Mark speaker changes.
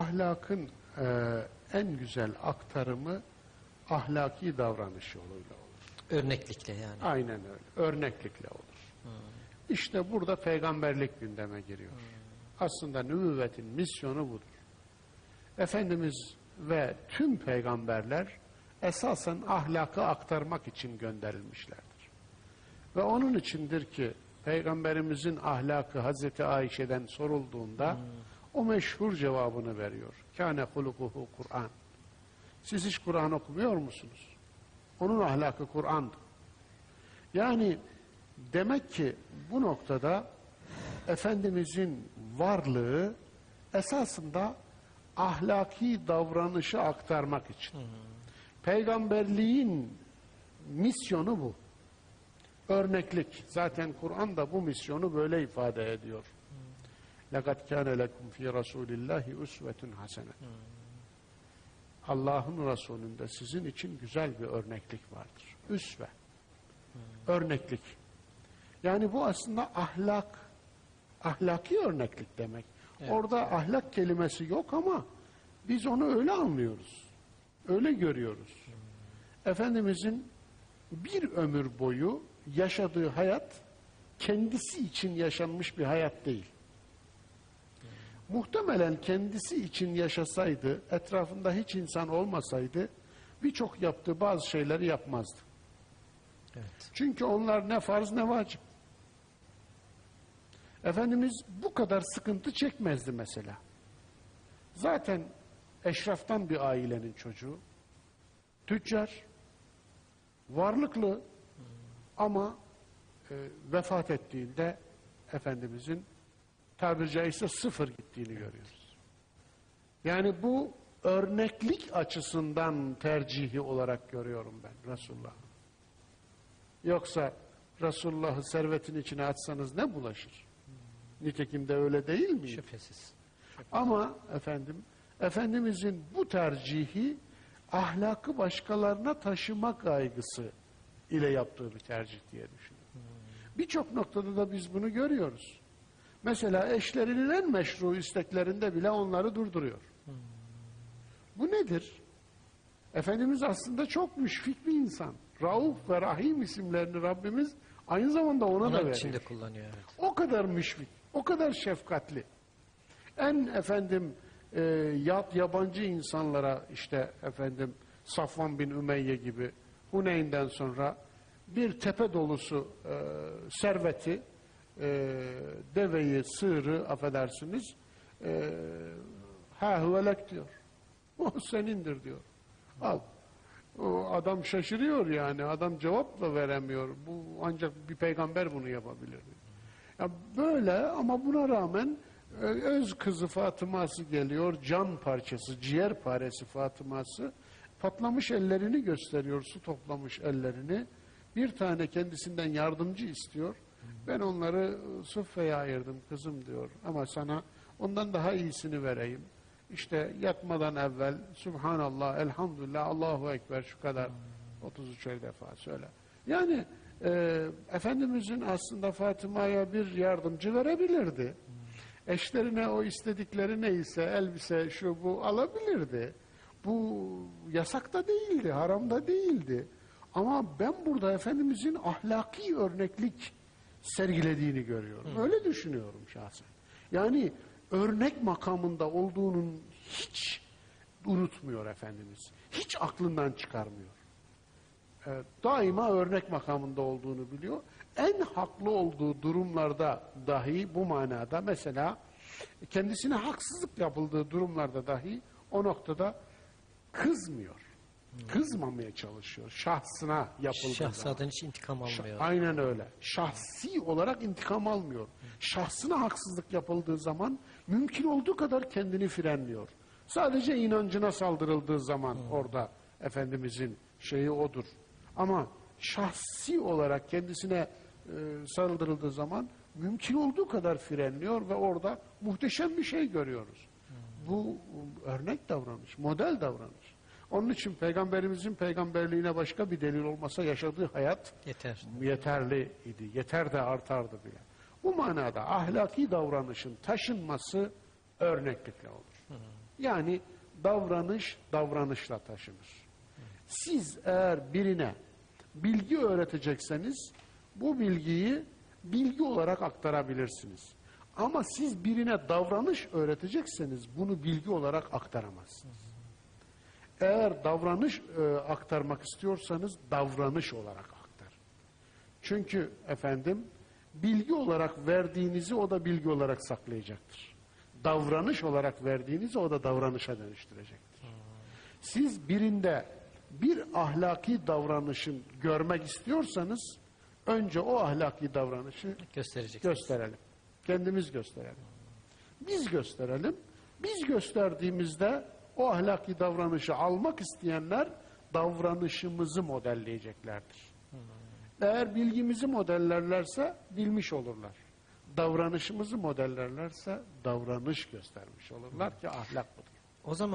Speaker 1: Ahlakın e, en güzel aktarımı ahlaki davranış yoluyla olur.
Speaker 2: Örneklikle yani.
Speaker 1: Aynen öyle. Örneklikle olur. İşte burada peygamberlik gündeme giriyor. Aslında nübüvvetin misyonu budur. Efendimiz ve tüm peygamberler esasen ahlakı aktarmak için gönderilmişlerdir. Ve onun içindir ki peygamberimizin ahlakı Hazreti Ayşe'den sorulduğunda o meşhur cevabını veriyor. Kâne hulukuhu Kur'an. Siz hiç Kur'an okumuyor musunuz? Onun ahlakı Kur'an'dır. Yani demek ki bu noktada Efendimizin varlığı esasında ahlaki davranışı aktarmak için. Peygamberliğin misyonu bu. Örneklik. Zaten Kur'an da bu misyonu böyle ifade ediyor. لَقَدْ كَانَ لَكُمْ فِي رَسُولِ اللّٰهِ اُسْوَةٌ حَسَنَةٌ Allah'ın Resulü'nde sizin için güzel bir örneklik vardır. Üsve. Örneklik. Yani bu aslında ahlak, ahlaki örneklik demek. Orada ahlak kelimesi yok ama biz onu öyle anlıyoruz. Öyle görüyoruz. Efendimizin bir ömür boyu yaşadığı hayat kendisi için yaşanmış bir hayat değil. Muhtemelen kendisi için yaşasaydı, etrafında hiç insan olmasaydı birçok yaptığı bazı şeyleri yapmazdı.
Speaker 2: Evet.
Speaker 1: Çünkü onlar ne farz ne vacip. Efendimiz bu kadar sıkıntı çekmezdi mesela. Zaten eşraftan bir ailenin çocuğu. Tüccar, varlıklı ama e, vefat ettiğinde Efendimizin tabiri caizse sıfır gittiğini görüyoruz. Yani bu örneklik açısından tercihi olarak görüyorum ben Resulullah. Yoksa Resulullah'ı servetin içine atsanız ne bulaşır? Nitekim de öyle değil mi?
Speaker 2: Şüphesiz.
Speaker 1: Ama efendim, Efendimizin bu tercihi ahlakı başkalarına taşıma kaygısı ile yaptığı bir tercih diye düşünüyorum. Birçok noktada da biz bunu görüyoruz. Mesela eşlerinin en meşru isteklerinde bile onları durduruyor. Bu nedir? Efendimiz aslında çok müşfik bir insan. Rauf ve Rahim isimlerini Rabbimiz aynı zamanda ona da veriyor.
Speaker 2: için de kullanıyor. Evet.
Speaker 1: O kadar müşfik, o kadar şefkatli. En efendim e, yat yabancı insanlara işte efendim Safvan bin Ümeyye gibi Huneyn'den sonra bir tepe dolusu e, serveti e, deveyi, sığırı affedersiniz e, ha huvelek diyor. O senindir diyor. Al. O adam şaşırıyor yani. Adam cevap da veremiyor. Bu ancak bir peygamber bunu yapabilir. Ya böyle ama buna rağmen e, öz kızı Fatıma'sı geliyor. Can parçası, ciğer paresi Fatıma'sı patlamış ellerini gösteriyor. Su toplamış ellerini. Bir tane kendisinden yardımcı istiyor. Ben onları suffeye ayırdım kızım diyor. Ama sana ondan daha iyisini vereyim. İşte yatmadan evvel Subhanallah, Elhamdülillah, Allahu Ekber şu kadar 33 defa söyle. Yani e, Efendimizin aslında Fatıma'ya bir yardımcı verebilirdi. Eşlerine o istedikleri neyse elbise şu bu alabilirdi. Bu yasak da değildi, haram da değildi. Ama ben burada Efendimizin ahlaki örneklik sergilediğini görüyorum. Öyle düşünüyorum şahsen. Yani örnek makamında olduğunun hiç unutmuyor Efendimiz. Hiç aklından çıkarmıyor. Ee, daima örnek makamında olduğunu biliyor. En haklı olduğu durumlarda dahi bu manada mesela kendisine haksızlık yapıldığı durumlarda dahi o noktada kızmıyor. Kızmamaya çalışıyor. Şahsına yapıldığı.
Speaker 2: Şahzaden hiç intikam almıyor.
Speaker 1: Aynen öyle. Şahsi olarak intikam almıyor. Şahsına haksızlık yapıldığı zaman mümkün olduğu kadar kendini frenliyor. Sadece inancına saldırıldığı zaman orada Efendimizin şeyi odur. Ama şahsi olarak kendisine e, saldırıldığı zaman mümkün olduğu kadar frenliyor ve orada muhteşem bir şey görüyoruz. Bu örnek davranış, model davranış. Onun için peygamberimizin peygamberliğine başka bir delil olmasa yaşadığı hayat
Speaker 2: Yeter.
Speaker 1: yeterli idi. Yeter de artardı bile. Bu manada ahlaki davranışın taşınması örneklikle olur. Yani davranış davranışla taşınır. Siz eğer birine bilgi öğretecekseniz bu bilgiyi bilgi olarak aktarabilirsiniz. Ama siz birine davranış öğretecekseniz bunu bilgi olarak aktaramazsınız. Eğer davranış e, aktarmak istiyorsanız davranış olarak aktar. Çünkü efendim bilgi olarak verdiğinizi o da bilgi olarak saklayacaktır. Davranış olarak verdiğinizi o da davranışa dönüştürecektir. Siz birinde bir ahlaki davranışın görmek istiyorsanız önce o ahlaki davranışı
Speaker 2: Gösterecek.
Speaker 1: gösterelim. Kendimiz gösterelim. Biz gösterelim. Biz gösterdiğimizde o ahlaki davranışı almak isteyenler davranışımızı modelleyeceklerdir. Eğer bilgimizi modellerlerse bilmiş olurlar. Davranışımızı modellerlerse davranış göstermiş olurlar ki ahlak budur.
Speaker 2: O zaman